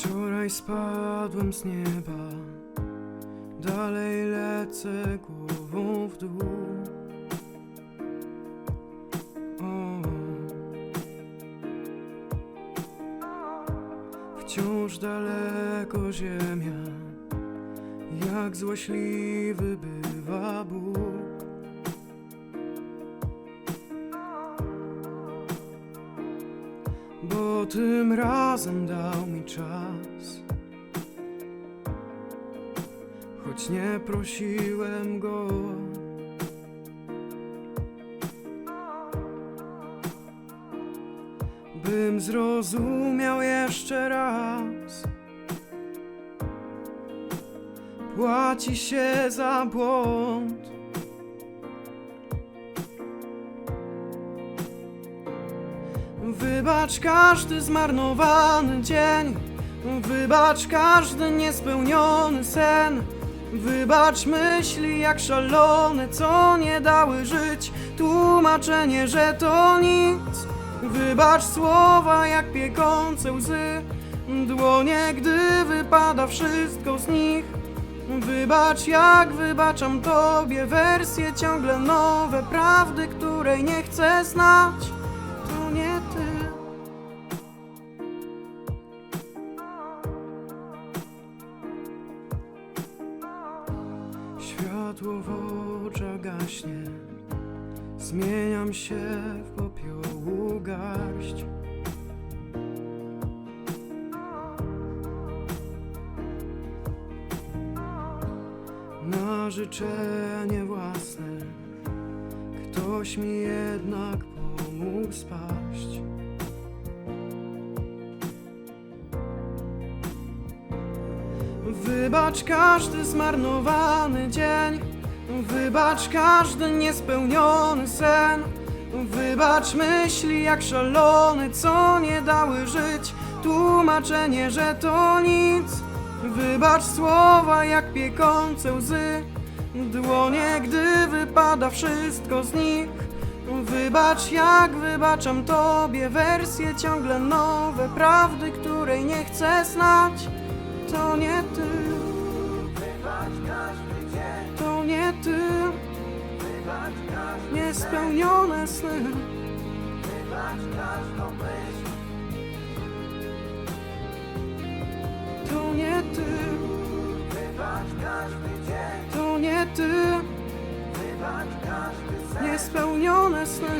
Dzisiaj spadłem z nieba, dalej lecę głową w dół. O. Wciąż daleko ziemia, jak złośliwy bywa Bóg. Bo tym razem dał mi czas. Choć nie prosiłem go. Bym zrozumiał jeszcze raz. Płaci się za błąd. Wybacz każdy zmarnowany dzień, wybacz każdy niespełniony sen. Wybacz myśli jak szalone, co nie dały żyć, tłumaczenie, że to nic. Wybacz słowa jak piekące łzy, dłonie, gdy wypada wszystko z nich. Wybacz jak wybaczam tobie wersje ciągle nowe, prawdy, której nie chcę znać. Nie ty. Światło w oczach gaśnie, zmieniam się w popiołu garść. Na życzenie własne ktoś mi jednak pomógł spaść. Wybacz każdy zmarnowany dzień, wybacz każdy niespełniony sen. Wybacz myśli jak szalone, co nie dały żyć, tłumaczenie, że to nic. Wybacz słowa jak piekące łzy, dłonie, gdy wypada wszystko z nich. Wybacz jak wybaczam tobie wersje ciągle nowe, prawdy, której nie chcę znać. To nie ty, to nie ty, niespełnione sny. To nie ty, to nie ty, niespełnione sny.